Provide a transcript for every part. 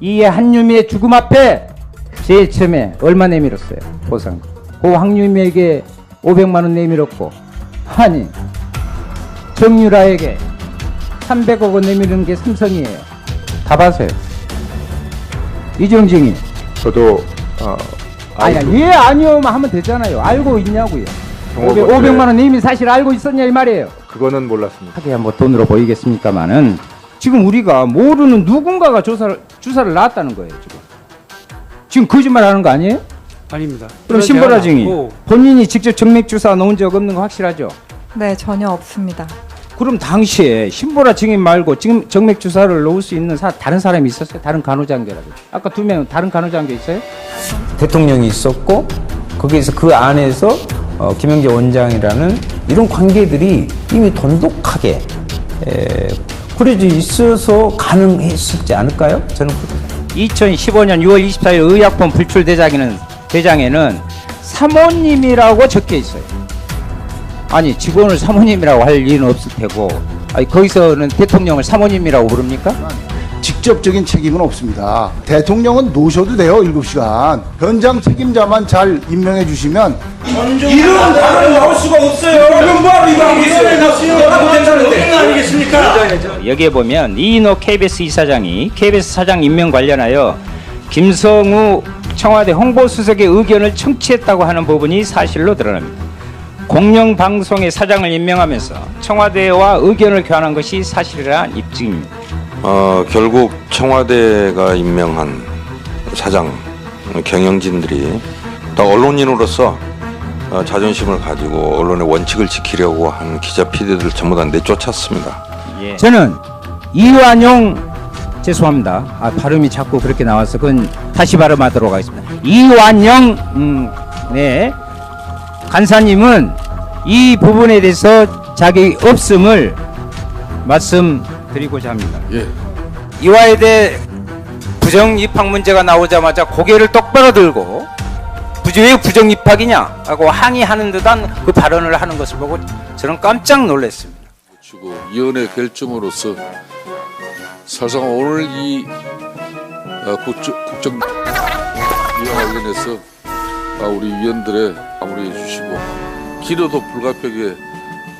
이 한유미의 죽음 앞에 제일 처음에 얼마 내밀었어요? 보상. 그 황유미에게 500만 원 내밀었고 아니 정유라에게 300억 원 내미는 게 삼성이에요. 다 봐세요. 이정징이. 저도 어, 아니 알고- 예 아니요만 하면 되잖아요. 알고 있냐고요. 경호가 500, 네. 500만 원 이미 사실 알고 있었냐 이 말이에요. 그거는 몰랐습니다. 하기야 뭐 돈으로 보이겠습니까마는 지금 우리가 모르는 누군가가 조사를 주사를 놨다는 거예요 지금 지금 거짓말 하는 거 아니에요? 아닙니다. 그럼 신보라 증인 본인이 직접 정맥 주사 놓은 적 없는 거 확실하죠? 네, 전혀 없습니다. 그럼 당시에 신보라 증인 말고 지금 정맥 주사를 놓을 수 있는 사, 다른 사람이 있었어요? 다른 간호장교라도 아까 두 명 다른 간호장교 있어요? 대통령이 있었고 거기에서 그 안에서 어, 김영재 원장이라는 이런 관계들이 이미 돈독하게 에, 꾸려져 있어서 가능했었지 않을까요? 저는 그렇게 2015년 6월 24일 의약품 불출 대장에는 대장에는 사모님이라고 적혀 있어요. 아니 직원을 사모님이라고 할 리는 없을 테고, 아니 거기서는 대통령을 사모님이라고 부릅니까? 직접적인 책임은 없습니다. 대통령은 노셔도 돼요, 7시간. 현장 책임자만 잘 임명해 주시면 이런 발언 나올 수가 없어요. 그럼 뭐하러 이거 있어요? 하고. 아니겠습니까? 여기에 보면 이인호 KBS 이사장이 KBS 사장 임명 관련하여 김성우 청와대 홍보수석의 의견을 청취했다고 하는 부분이 사실로 드러납니다. 공영방송의 사장을 임명하면서 청와대와 의견을 교환한 것이 사실이라는 입증입니다. 어, 결국 청와대가 임명한 사장 경영진들이 또 언론인으로서 어, 자존심을 가지고 언론의 원칙을 지키려고 한 기자 PD들 전부 다 내쫓았습니다. 저는 이완용 죄송합니다. 아, 발음이 자꾸 그렇게 나와서 그건 다시 발음하도록 하겠습니다. 이완용 음, 네 간사님은 이 부분에 대해서 자기 없음을 말씀드리고자 합니다. 예. 이화여대 부정 입학 문제가 나오자마자 고개를 똑바로 들고 부 왜 부정 입학이냐 하고 항의하는 듯한 그 발언을 하는 것을 보고 저는 깜짝 놀랐습니다. 주고 위원회 결정으로서 사실상 오늘 이 어, 국정, 국정 위원 관련해서 아, 우리 위원들의 마무리해 주시고 길어도 불가피하게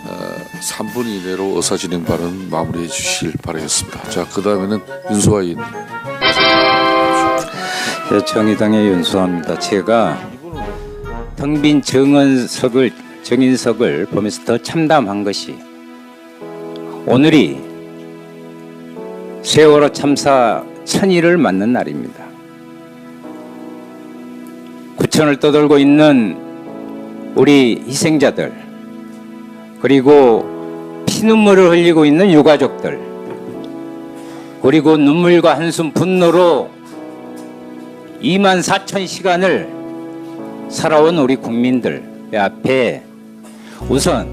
어, 3분 이내로 의사진행 발언 마무리해 주시길 바라겠습니다. 자, 그 다음에는 윤수아 의원. 네, 정의당의 윤수합니다. 제가 텅 빈 정은석을 정인석을 보면서 더 참담한 것이 오늘이 세월호 참사 천일을 맞는 날입니다. 구천을 떠돌고 있는 우리 희생자들 그리고 피눈물을 흘리고 있는 유가족들 그리고 눈물과 한숨 분노로 2만 4천 시간을 살아온 우리 국민들 앞에 우선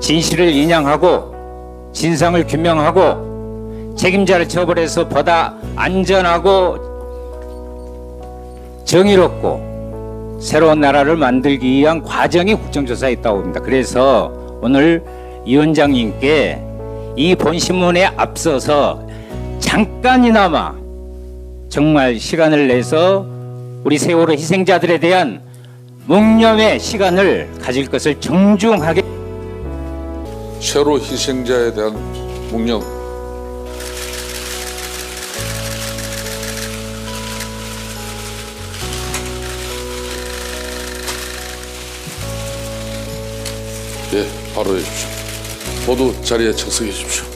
진실을 인양하고 진상을 규명하고 책임자를 처벌해서 보다 안전하고 정의롭고 새로운 나라를 만들기 위한 과정이 국정조사에 있다고 봅니다. 그래서 오늘 이 원장님께 이 본신문에 앞서서 잠깐이나마 정말 시간을 내서 우리 세월호 희생자들에 대한 묵념의 시간을 가질 것을 정중하게 세월호 희생자에 대한 묵념 예, 바로 해주십시오. 모두 자리에 착석해 주십시오.